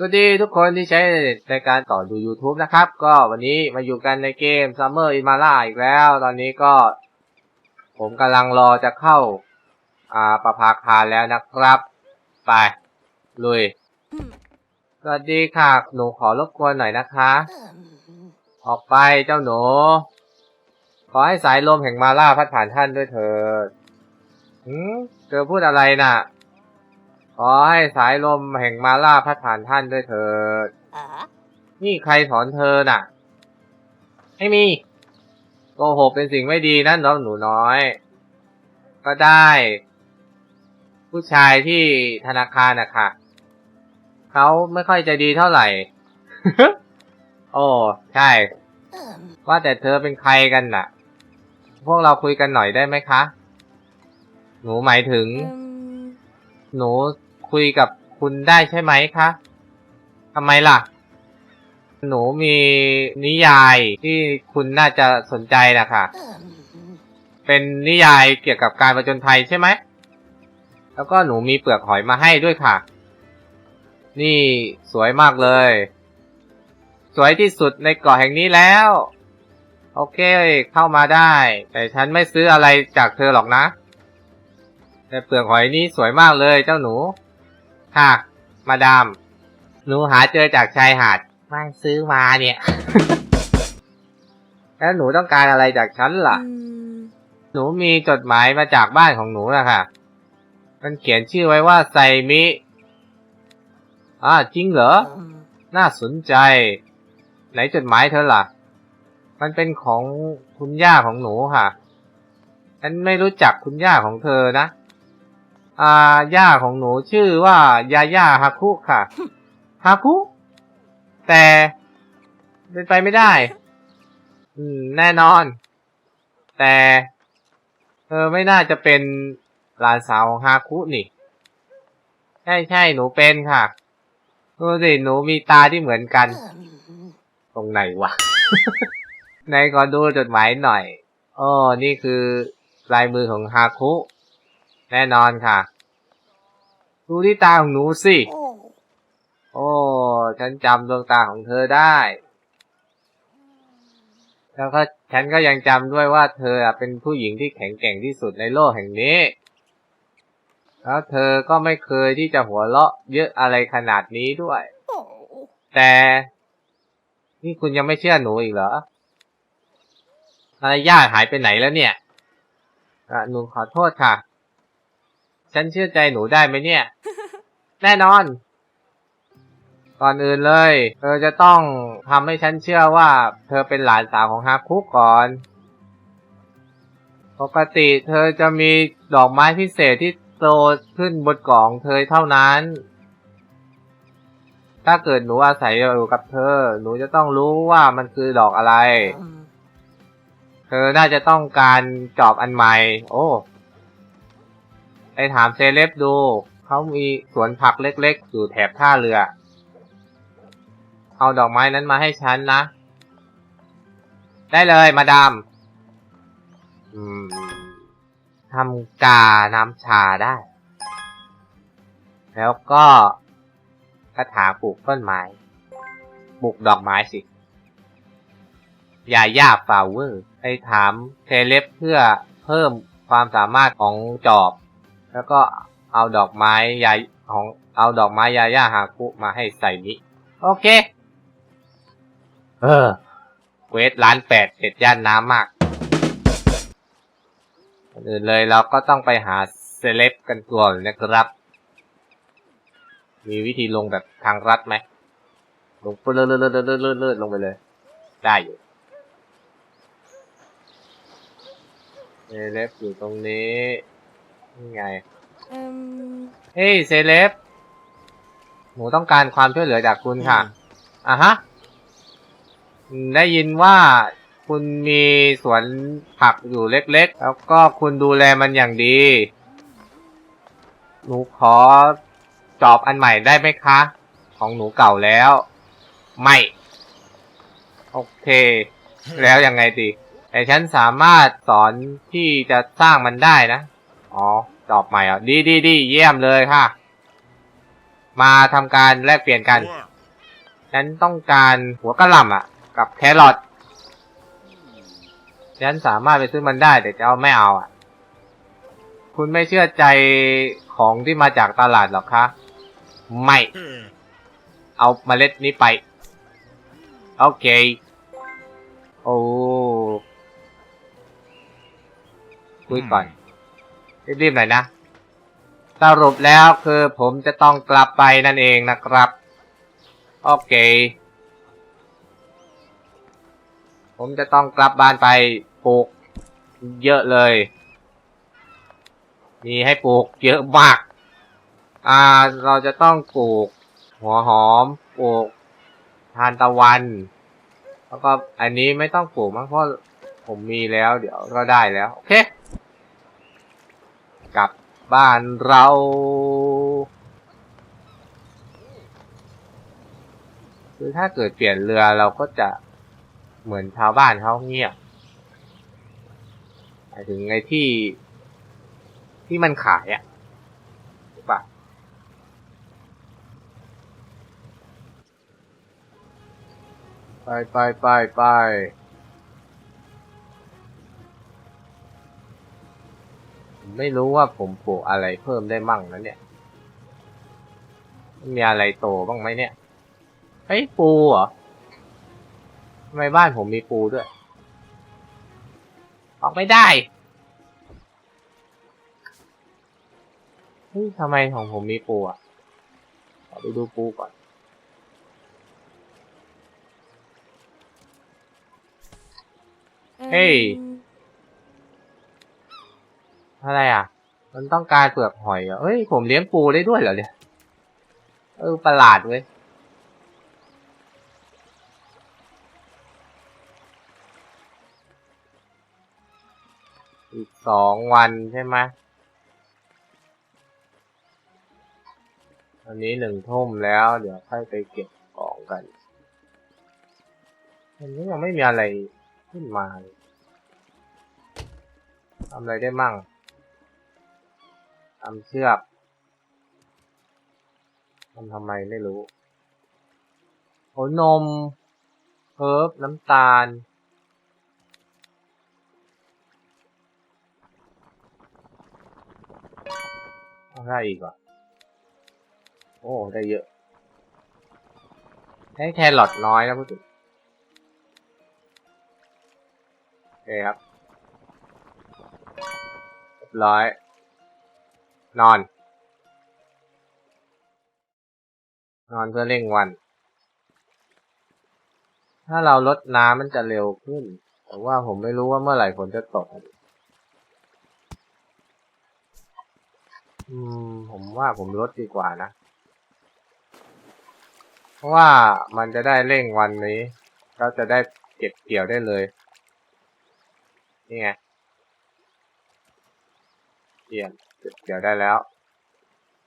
สวัสดีทุกคนที่ใช้ในการต่อดู YouTube นะครับ ก็วันนี้มาอยู่กันในเกม Summer in Mala อีกแล้ว ตอนนี้ก็ ผมกำลังรอจะเข้า อ่าประภาคารแล้วนะครับ ไป ลุย สวัสดีค่ะ หนูขอรบกวนหน่อยนะคะ ออกไปเจ้าหนู ขอให้สายลมแห่งมาล่าพัดผ่านท่านด้วยเถิดหืมเธอพูดอะไรน่ะ ขอให้สายลมแห่งมาล่าพัดผ่านท่านด้วยเถิดนี่ใครสอนเธอน่ะ ไม่มีโกหกเป็นสิ่งไม่ดีนั่นน้องหนูน้อย ก็ได้ ผู้ชายที่ธนาคารนะค่ะเขาไม่ค่อยใจดีเท่าไหร่ โอ้ ใช่ว่าแต่เธอเป็นใครกันน่ะ พวกเราคุยกันหน่อยได้ไหมคะ หนูหมายถึงหนู คุยกับคุณได้ใช่ไหมคะทำไมล่ะ หนูมีนิยายที่คุณน่าจะสนใจนะคะเป็นนิยายเกี่ยวกับการประจนภัยใช่ไหม แล้วก็หนูมีเปลือกหอยมาให้ด้วยค่ะ นี่สวยมากเลย สวยที่สุดในเกาะแห่งนี้แล้ว โอเคเข้ามาได้ แต่ฉันไม่ซื้ออะไรจากเธอหรอกนะ แต่เปลือกหอยนี้สวยมากเลยเจ้าหนู ค่ะมาดาม หนูหาเจอจากชายหาดไม่ซื้อมาเนี่ย แล้วหนูต้องการอะไรจากฉันล่ะ หนูมีจดหมายมาจากบ้านของหนูนะค่ะมันเขียนชื่อไว้ว่าไซมิอ่าจริงเหรอ น่าสนใจ ไหนจดหมายเธอล่ะ มันเป็นของคุณย่าของหนูค่ะ ฉันไม่รู้จักคุณย่าของเธอนะ อ่าย่าของหนูชื่อว่ายาย่าฮาคุค่ะฮาคุแต่เป็นไปไม่ได้ อืม แน่นอน แต่เธอไม่น่าจะเป็นหลานสาวของฮาคุนี่ ใช่ใช่หนูเป็นค่ะดูสิหนูมีตาที่เหมือนกัน ตรงไหนวะ ไหนขอดูจดหมายหน่อยอ้อนี่คือลายมือของฮาคุ แน่นอนค่ะ ดูที่ตาของหนูสิ โอ้ ฉันจำดวงตาของเธอได้ แล้วก็ฉันก็ยังจำด้วยว่าเธออะเป็นผู้หญิงที่แข็งแกร่งที่สุดในโลกแห่งนี้ แล้วเธอก็ไม่เคยที่จะหัวเราะเยอะอะไรขนาดนี้ด้วย แต่ นี่คุณยังไม่เชื่อหนูอีกเหรอมารยาทหายไปไหนแล้วเนี่ยอะหนูขอโทษค่ะ ฉันเชื่อใจหนูได้ไหมเนี่ย แน่นอน ก่อนอื่นเลย เธอจะต้องทำให้ฉันเชื่อว่า เธอเป็นหลานสาวของฮาคุก่อน ปกติเธอจะมีดอกไม้พิเศษที่โตขึ้นบนกล่องเธอเท่านั้น ถ้าเกิดหนูอาศัยอยู่กับเธอ หนูจะต้องรู้ว่ามันคือดอกอะไร เธอน่าจะต้องการจอบอันใหม่ โอ้ ไปถามเซเลบดูเขามีสวนผักเล็กๆ อยู่แถบท่าเรือ เอาดอกไม้นั้นมาให้ฉันนะ ได้เลยมาดามทำกาน้ำชาได้ แล้วก็กระถางปลูกต้นไม้ ปลูกดอกไม้สิ ยาย่าฟลาวเวอร์ ไปถามเทเลบเพื่อเพิ่มความสามารถของจอบ แล้วก็เอาดอกไม้ยาของเอาดอกไม้ยาย่าฮาคุมาให้ใส่นี้ โอเค เออเวทล้านแปดเจ็ดย่านน้ำมากอื่นเลยเราก็ต้องไปหาเซเลบกันก่อนนะครับ มีวิธีลงแบบทางรัดไหม ลงเลื่อนเลื่อนเลื่อนเลื่อนเลื่อนเลื่อนลงไปเลย ได้อยู่เซเลบอยู่ตรงนี้ นี่ไงเฮ้ยเซเลบหนูต้องการความช่วยเหลือจากคุณค่ะอะฮะได้ยินว่าคุณมีสวนผักอยู่เล็กๆ แล้วก็คุณดูแลมันอย่างดี หนูขอจอบอันใหม่ได้ไหมคะ ของหนูเก่าแล้ว ไม่ โอเค แล้วยังไงดี แต่ฉันสามารถสอนที่จะสร้างมันได้นะ อ๋อจอบใหม่อะดีดีดีเยี่ยมเลยค่ะ มาทำการแลกเปลี่ยนกัน Wow. ฉันต้องการหัวกะหล่ำอะ กับแครอทฉันสามารถไปซื้อมันได้แต่จะเอาไม่เอาอะ คุณไม่เชื่อใจของที่มาจากตลาดหรอกคะไม่ เอาเมล็ดนี้ไป โอเค โอ้คุยก่อน รีบๆหน่อยนะสรุปแล้วคือผมจะต้องกลับไปนั่นเองนะครับ โอเค ผมจะต้องกลับบ้านไปปลูกเยอะเลย มีให้ปลูกเยอะมาก อ่า เราจะต้องปลูก หัวหอม ปลูกทานตะวัน แล้วก็อันนี้ไม่ต้องปลูกมั้งเพราะผมมีแล้ว เดี๋ยวก็ได้แล้ว โอเค กลับบ้านเรา คือถ้าเกิดเปลี่ยนเรือเราก็จะเหมือนชาวบ้านเขาเงียบหมายถึงไอ้ที่ที่มันขายอะถูกปะไปไปไปไป ไม่รู้ว่าผมปลูกอะไรเพิ่มได้มั่งนะเนี่ย มีอะไรโตบ้างไหมเนี่ยเฮ้ยปูเหรอทำไมบ้านผมมีปูด้วย ออกไม่ได้เฮ้ยทำไมของผมมีปูอะขอไปดูปูก่อน เฮ้ย อะไรอะ มันต้องการเปลือกหอยเหรอเฮ้ย ผมเลี้ยงปูได้ด้วยเหรอเนี่ย เออประหลาดเว้ย อีกสองวันใช่ไหมวันนี้หนึ่งทุ่มแล้ว เดี๋ยวค่อยไปเก็บของกันวันนี้ยังไม่มีอะไรขึ้นมาเลยทำอะไรได้มั่งำเชือกทำทำไมไม่รู้ โอ้นมเพิร์บน้ำตาลอาได้อีกเหรอะ โอ้ ได้เยอะให้แครอทน้อยนะพูดถึงโอเคครับ เรียบร้อย นอน นอนเพื่อเร่งวัน ถ้าเราลดน้ำมันจะเร็วขึ้น แต่ว่าผมไม่รู้ว่าเมื่อไหร่ฝนจะตก อืม ผมว่าผมลดดีกว่านะ เพราะว่ามันจะได้เร่งวันนี้ก็จะได้เก็บเกี่ยวได้เลย นี่ไงเกี่ยม เก็บเกี่ยวได้แล้ว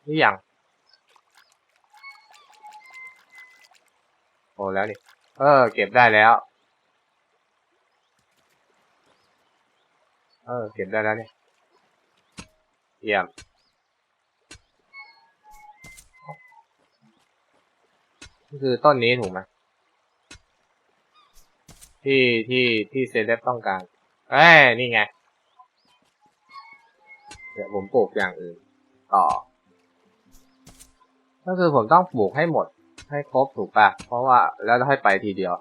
นี่ยังโอ้แล้วนี่ เออ เก็บได้แล้ว เออ เก็บได้แล้วนี่เยี่ยมนี่คือต้นนี้ถูกไหมที่ที่ที่เซเลบต้องการ เอ้ยนี่ไง ดี๋ยวผมปลูกอย่างอื่นต่อ ก็คือผมต้องปลูกให้หมดให้ครบถูกปะเพราะว่าแล้วให้ไปทีเดียว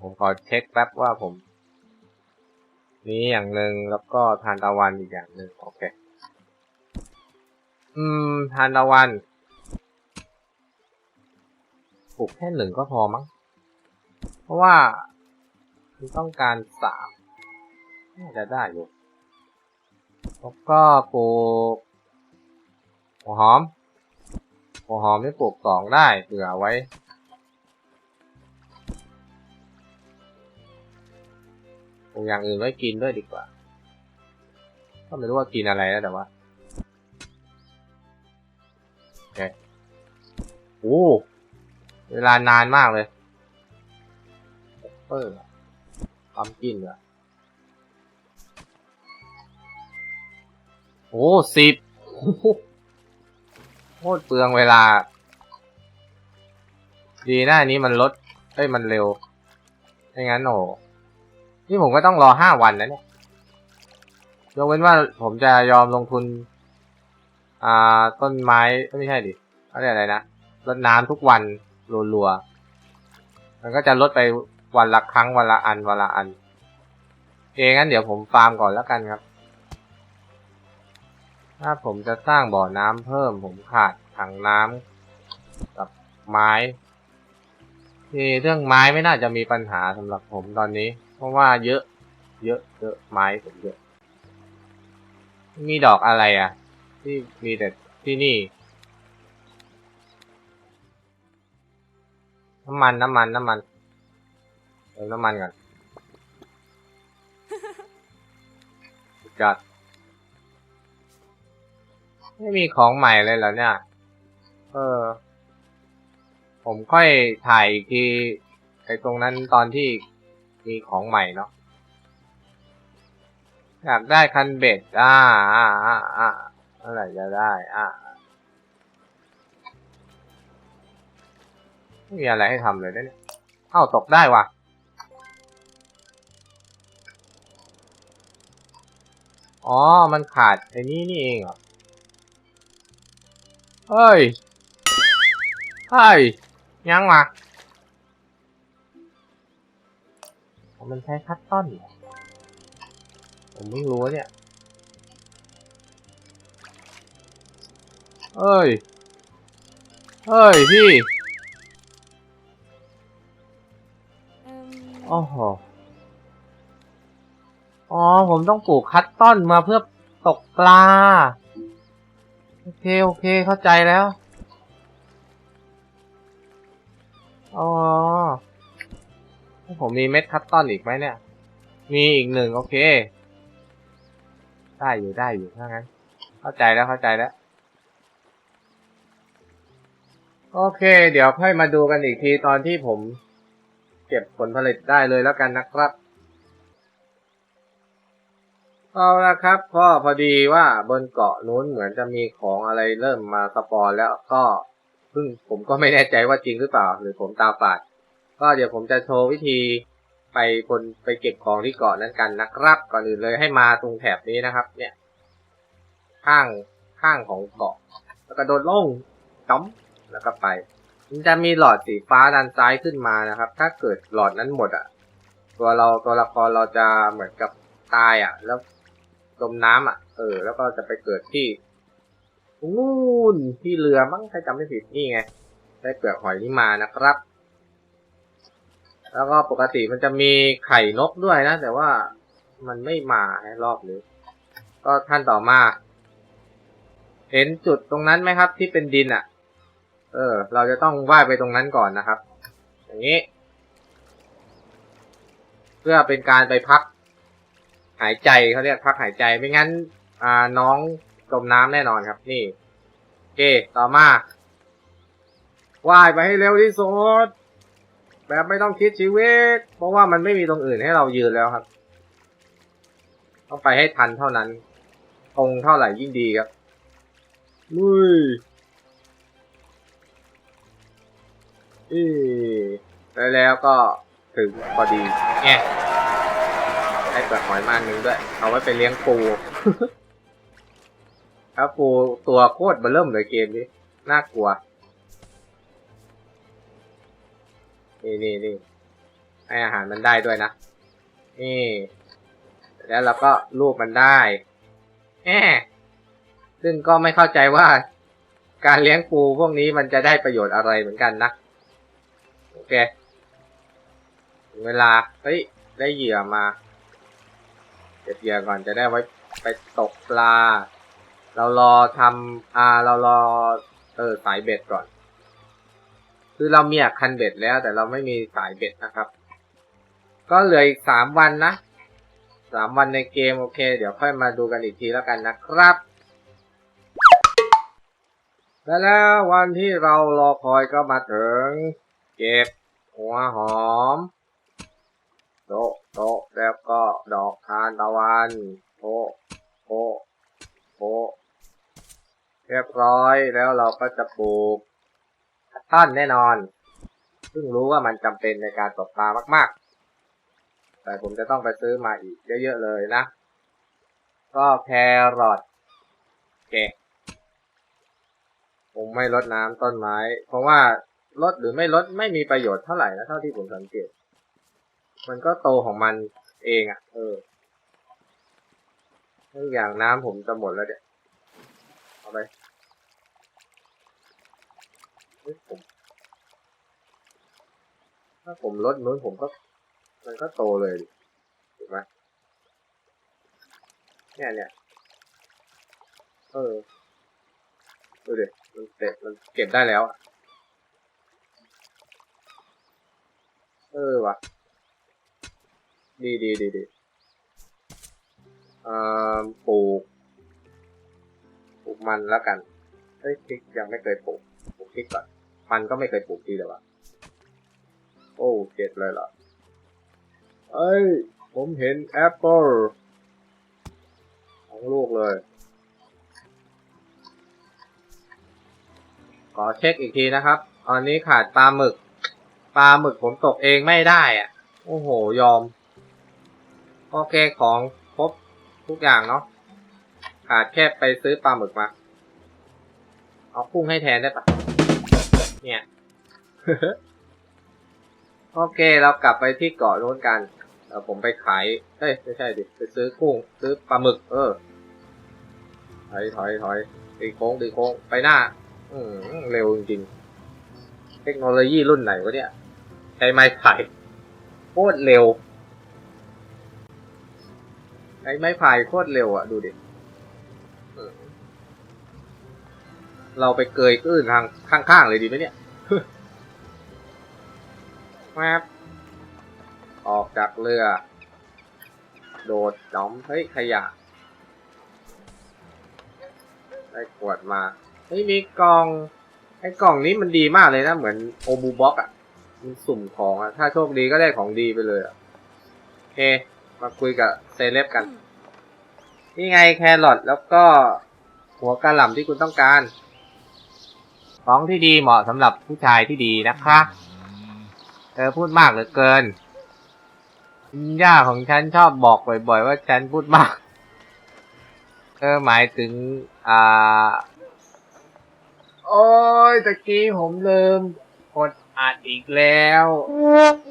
ผมขอเช็คแป๊บว่าผม นี้อย่างหนึ่งแล้วก็ทานตะวันอีกอย่างหนึ่งโอเค อืม ทานตะวันปลูกแค่หนึ่งก็พอมั้ง เพราะว่ามันต้องการสามน่าจะได้อยู่ แล้วก็ปลูกหัวหอม หัวหอมนี่ปลูกสองได้เผื่อไว้ ปลูกอย่างอื่นไว้กินด้วยดีกว่า ก็ไม่รู้ว่ากินอะไรแล้วแต่ว่าโอเคโอ้เวลานานมากเลยเออความกินเหรอ โอ้สิบโคตรเปลืองเวลา ดีหน้านี้มันลดเอ้ยมันเร็วไม่งั้นโอ้นี่ผมก็ต้องรอห้าวันนะเนี่ยยกเว้นว่าผมจะยอมลงทุน อ่า ต้นไม้ไม่ใช่ดิเขาเรียกอะไรนะรดน้ำทุกวันรัวๆมันก็จะลดไปวันละครั้งวันละอันวันละอันโอเคงั้นเดี๋ยวผมฟาร์มก่อนแล้วกันครับ ถ้าผมจะสร้างบ่อน้ำเพิ่ม ผมขาดถังน้ำกับไม้ที่เรื่องไม้ไม่น่าจะมีปัญหาสำหรับผมตอนนี้ เพราะว่าเยอะ เยอะเยอะไม้ผมเยอะ มีดอกอะไรอะ ที่มีแต่ที่นี่ น้ำมันน้ำมันน้ำมันเติมน้ำมันก่อนจัด ไม่มีของใหม่เลยเหรอเนี่ย เออ ผมค่อยถ่ายอีกทีไอ้ตรงนั้นตอนที่มีของใหม่เนาะ อยากได้คันเบ็ด อ่า อ่า อ่าอ่าเมื่อไรจะได้ อ่าไม่มีอะไรให้ทำเลยนะเนี่ย เอ้าตกได้ว่ะอ๋อ มันขาดไอ้นี่นี่เองเหรอ เฮ้ย เฮ้ย ยังวะอ๋อมันใช้คัตตอนเหรอผมไม่รู้เนี่ย เฮ้ย เฮ้ย พี่เอิ่มโอ้โหอ๋อ ผมต้องปลูกคัตตอนมาเพื่อตกปลา โอเค โอเค เข้าใจแล้ว อ๋อ ผมมีเม็ดคัตตอนอีกไหมเนี่ย มีอีกหนึ่งโอเค ได้อยู่ได้อยู่ถ้างั้น เข้าใจแล้วเข้าใจแล้ว โอเค เดี๋ยวค่อยมาดูกันอีกทีตอนที่ผม เก็บผลผลิตได้เลยแล้วกันนะครับ เอาละครับ ก็พอดีว่าบนเกาะนู้นเหมือนจะมีของอะไรเริ่มมาสปอนแล้วก็ซึ่งผมก็ไม่แน่ใจว่าจริงหรือเปล่า หรือผมตาฝาดก็เดี๋ยวผมจะโชว์วิธีไปบนไปเก็บของที่เกาะนั้นกันนะครับ ก่อนอื่นเลยให้มาตรงแถบนี้นะครับ เนี่ย ข้างข้างของเกาะ แล้วก็โดดลงจ้อมแล้วก็ไป มันจะมีหลอดสีฟ้าด้านซ้ายขึ้นมานะครับ ถ้าเกิดหลอดนั้นหมดอะ ตัวเราตัวละครเราจะเหมือนกับตายอะ แล้ว จมน้ำอะ เออ แล้วก็จะไปเกิดที่นู่นที่เรือมั้งถ้าจำไม่ผิดนี่ไง ได้เปลือกหอยนี่มานะครับ แล้วก็ปกติมันจะมีไข่นกด้วยนะ แต่ว่ามันไม่มาให้รอบนี้ ก็ท่านต่อมา เห็นจุดตรงนั้นไหมครับ ที่เป็นดินอะ เออ เราจะต้องว่ายไปตรงนั้นก่อนนะครับ อย่างนี้ เพื่อเป็นการไปพัก หายใจเขาเรียกพักหายใจไม่งั้น อ่าน้องจมน้ำแน่นอนครับ นี่โอเคต่อมาว่ายไปให้เร็วที่สุดแบบไม่ต้องคิดชีวิต เพราะว่ามันไม่มีตรงอื่นให้เรายืนแล้วครับ ต้องไปให้ทันเท่านั้น ตรงเท่าไหร่ยิ่งดีครับลุยอีแล้วแล้วก็ถึงพอดีแง่ ได้เปลือกหอยมาหนึ่งด้วย เอาไว้ไปเลี้ยงปู ครับปูตัวโคตรเบอร์เริ่มเลยเกมนี้ น่ากลัว นี่นี่นี่ให้อาหารมันได้ด้วยนะ นี่ แล้วเราก็ลูบมันได้แหมซึ่งก็ไม่เข้าใจว่า การเลี้ยงปูพวกนี้มันจะได้ประโยชน์อะไรเหมือนกันนะ โอเคถึงเวลา เฮ้ย ได้เหยื่อมา เก็บเหยื่อก่อนจะได้ไว้ไปตกปลา เรารอทำอ่าเรารอเออสายเบ็ดก่อน คือเรามีอะคันเบ็ดแล้วแต่เราไม่มีสายเบ็ดนะครับ ก็เหลืออีกสามวันนะสามวันในเกมโอเค เดี๋ยวค่อยมาดูกันอีกทีแล้วกันนะครับ และแล้ววันที่เรารอคอยก็มาถึง เก็บหัวหอมโต โตแล้วก็ดอกทานตะวันโตะโตะโตะเรียบร้อยแล้วเราก็จะปลูกท่านแน่นอนเพิ่งรู้ว่ามันจำเป็นในการตกปลามาก ๆ แต่ผมจะต้องไปซื้อมาอีกเยอะ ๆ เลยนะ ก็แครอทเกะผมไม่ลดน้ำต้นไม้ เพราะว่าลดหรือไม่ลดไม่มีประโยชน์เท่าไหร่นะเท่าที่ผมสังเกต มันก็โตของมันเองอะ่ะ เออทุกอย่างน้ำผมจะหมดแล้วเดี๋ยวเอาไปเฮ้ยผมถ้าผมลดนู้นผมก็ มันก็โตเลยถูกไหมเนี่ยเนี่ยเออดูดิมันเก็บมันเก็บได้แล้วอะเออว่ะ ดีดีดีดีอ่อปลูกปลูกมันแล้วกันเฮ้ยพริกยังไม่เคยปลูกปลูกพริกก่อนมันก็ไม่เคยปลูกทีเลยวะโอ้เจ็ดเลยเหรอเอ้ย ผมเห็นแอปเปิลของลูกเลย ขอเช็คอีกทีนะครับ ตอนนี้ขาดปลาหมึก ปลาหมึกผมตกเองไม่ได้อะโอ้โห ยอม โอเคของครบทุกอย่างเนาะขาดแค่ไปซื้อปลาหมึกมา เอากุ้งให้แทนได้ปะเนี่ยโอเคเรากลับไปที่เกาะโน้นกันเดี๋ยวผมไปขายเอ้ยไม่ใช่ดิไปซื้อกุ้งซื้อปลาหมึก เออถอยถอยถอยตีโค้งตีโค้งไปหน้า อืมเร็วจริงๆเทคโนโลยีรุ่นไหนวะเนี่ยใช้ไม้ไผ่โคตรเร็ว ใช้ไม้พายโคตรเร็วอะ ดูดิเออเราไปเกยตื้นทางข้างๆเลยดีไหมเนี่ยแมปออกจากเรือ โดดจอม เฮ้ย ขยะ ได้ขวดมา เฮ้ย มีกล่อง ไอ้กล่องนี้มันดีมากเลยนะ เหมือนโอบูบ็อกอะมันสุ่มของอะถ้าโชคดีก็ได้ของดีไปเลยอะโอเค มาคุยกับเซเลบกัน นี่ไงแครอทแล้วก็หัวกะหล่ำที่คุณต้องการ ของที่ดีเหมาะสำหรับผู้ชายที่ดีนะคะเธอพูดมากเหลือเกินย่าของฉันชอบบอกบ่อย ๆ ว่าฉันพูดมากเธอหมายถึง อ่า โอ้ยตะกี้ผมลืมกดอัดอีกแล้ว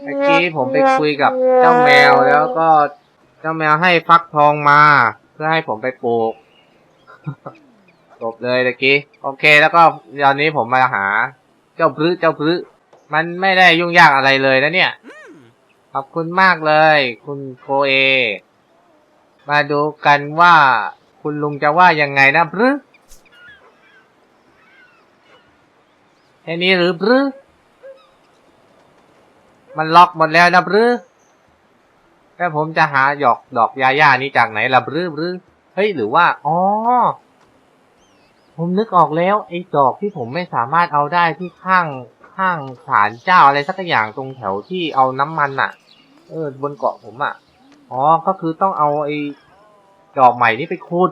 ตะกี้ผมไปคุยกับเจ้าแมวแล้วก็ เจ้าแมวให้ฟักทองมา เพื่อให้ผมไปปลูกจบเลยตะกี้ โอเคแล้วก็ตอนนี้ผมมาหา เจ้าพรึเจ้าพรึมันไม่ได้ยุ่งยากอะไรเลยนะเนี่ย ขอบคุณมากเลย คุณโคเอ มาดูกันว่าคุณลุงจะว่ายังไงนะพรึแค่นี้หรือพรึมันล็อกหมดแล้วนะพรึ แต่ผมจะหาหยอกดอกยาย่านี้จากไหนล่ะพรึพรึเฮ้ยหรือว่าอ๋อผมนึกออกแล้วไอ้ดอกที่ผมไม่สามารถเอาได้ที่ข้างข้างศาลเจ้าอะไรสักอย่างตรงแถวที่เอาน้ำมันอะเออบนเกาะผมอะอ๋อก็คือต้องเอาไอ้ดอกใหม่นี้ไปขุด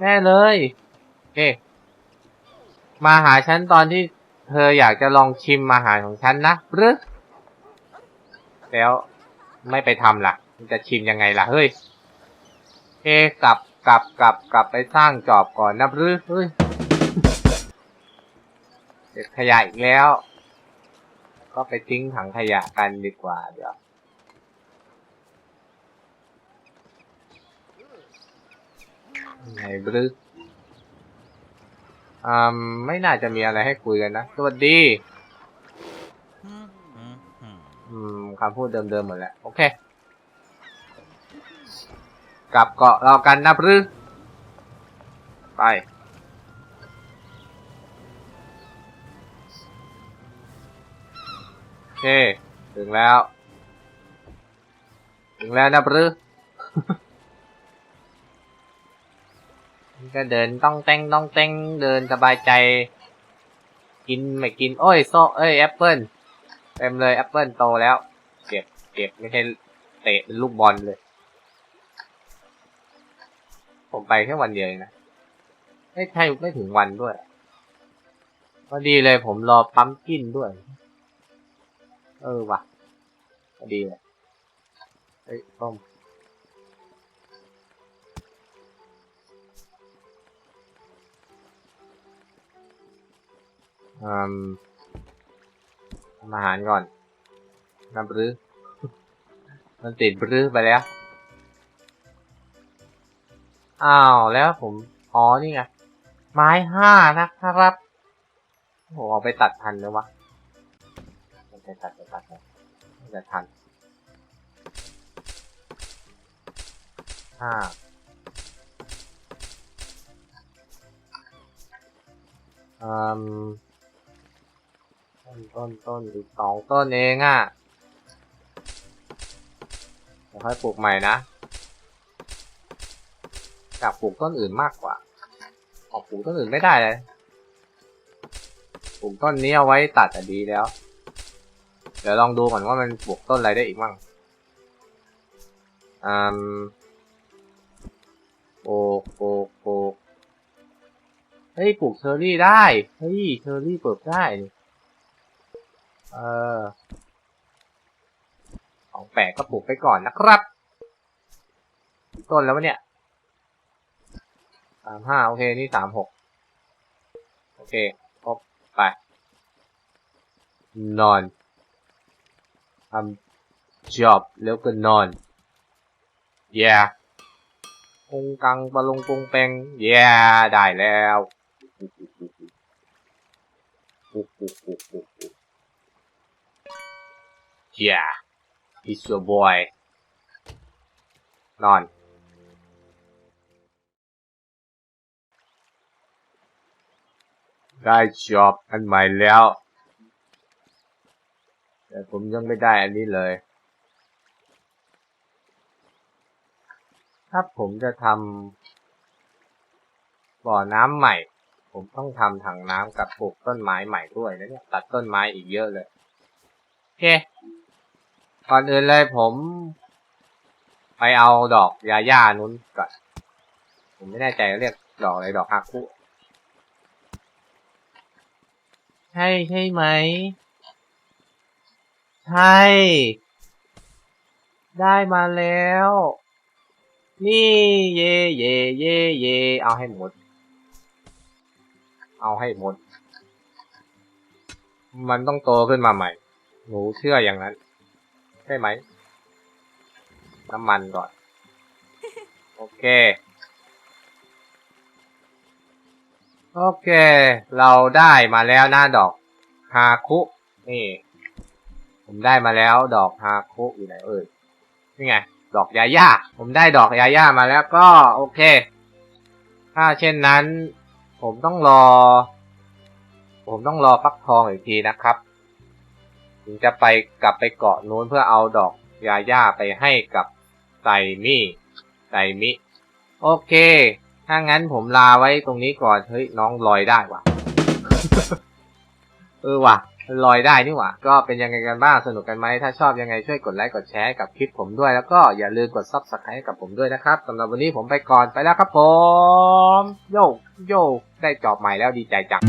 แน่เลยโอเคมาหาฉันตอนที่เธออยากจะลองชิมอาหารของฉันนะหรือแล้ว ไม่ไปทำล่ะจะชิมยังไงล่ะเฮ้ยโอเคกลับกลับกลับกลับไปสร้างจอบก่อนนะหรือเฮ้ยเก็บขยะอีกแล้ว ก็ไปทิ้งถังขยะกันดีกว่าเดี๋ยวไงบรึอืมไม่น่าจะมีอะไรให้คุยกันนะ สวัสดี อืมคำพูดเดิมๆหมดแล้ว โอเค กลับเกาะเรากันนะบรึไป โอเค ถึงแล้ว ถึงแล้วนะบรึก็เดินต้องเต้งต้องเต้งเดินสบายใจ กินไม่กิน โอ้ยโซเอ้ยแอปเปิล เต็มเลยแอปเปิลโตแล้ว เก็บเก็บไม่ใช่เตะเป็นลูกบอลเลย ผมไปแค่วันเดียวเองนะไม่ใช่ไม่ถึงวันด้วยพอดีเลยผมรอปั๊มกินด้วย เออว่ะพอดีเลยเฮ้ยต้มอืมำอาหารก่อนน้ำรือมันติดรือไปแล้ว อ้าว แล้วผม อ๋อ นี่ไง ไม้ห้านะครับโหเอาไปตัดทันเลยวะไม่ไปตัดไปตัดไม่จะทันห้าอืม ต้นต้นต้นอีกสองต้นเองอะเดี๋ยวค่อยปลูกใหม่นะอยากปลูกต้นอื่นมากกว่าออกปลูกต้นอื่นไม่ได้เลยปลูกต้นนี้เอาไว้ตัดอะดีแล้ว เดี๋ยวลองดูก่อนว่ามันปลูกต้นอะไรได้อีกบ้างอืมปลูกปลูกปลูกเฮ้ยปลูกเชอร์รี่ได้ เฮ้ยเชอร์รี่ปลูกได้นี่ เออ ของแปลกก็ปลูกไปก่อนนะครับ ต้นแล้ววะเนี่ยสามห้าโอเค นี่สามหกโอเคครบไป นอนทำ job แล้วก็นอน yeah กงกังปะลงปงแปง yeah ได้แล้วปุ๊บปุ๊บปุ๊บปุ๊บปุ๊บปุ๊บปุ๊บ yeah it's your boy นอนได้จ็อบอันใหม่แล้ว แต่ผมยังไม่ได้อันนี้เลย ถ้าผมจะทำบ่อน้ำใหม่ ผมต้องทำถังน้ำกับปลูกต้นไม้ใหม่ด้วยนะเนี่ยตัดต้นไม้อีกเยอะเลย โอเค ก่อนอื่นเลยผม ไปเอาดอกยาย่านู้นก่อนผมไม่แน่ใจว่าเรียกดอกอะไรดอกฮาคุใช่ใช่ไหม ใช่ ได้มาแล้ว นี่เย่เย่เย่เย่เอาให้หมด เอาให้หมด มันต้องโตขึ้นมาใหม่ หนูเชื่ออย่างนั้น ใช่ไหม น้ำมันก่อน โอเค โอเค เราได้มาแล้วหน้าดอกฮาคุ นี่ ผมได้มาแล้วดอกฮาคุอยู่ไหนเอ่ย นี่ไง ดอกยาย่า ผมได้ดอกยาย่ามาแล้วก็โอเค ถ้าเช่นนั้น ผมต้องรอ ผมต้องรอฟักทองอีกทีนะครับ ถึงจะไปกลับไปเกาะนู้นเพื่อเอาดอกยาย่าไปให้กับไซมี่ไซมิ โอเค ถ้างั้นผมลาไว้ตรงนี้ก่อน เฮ้ย น้องลอยได้ว่ะ เออว่ะ ลอยได้นี่ว่าก็เป็นยังไงกันบ้าง สนุกกันไหม ถ้าชอบยังไงช่วยกดไลค์ กดแชร์กับคลิปผมด้วย แล้วก็อย่าลืมกดซับสไครต์กับผมด้วยนะครับสำหรับวันนี้ผมไปก่อน ไปแล้วครับผม โยโยได้จอบใหม่แล้วดีใจจัง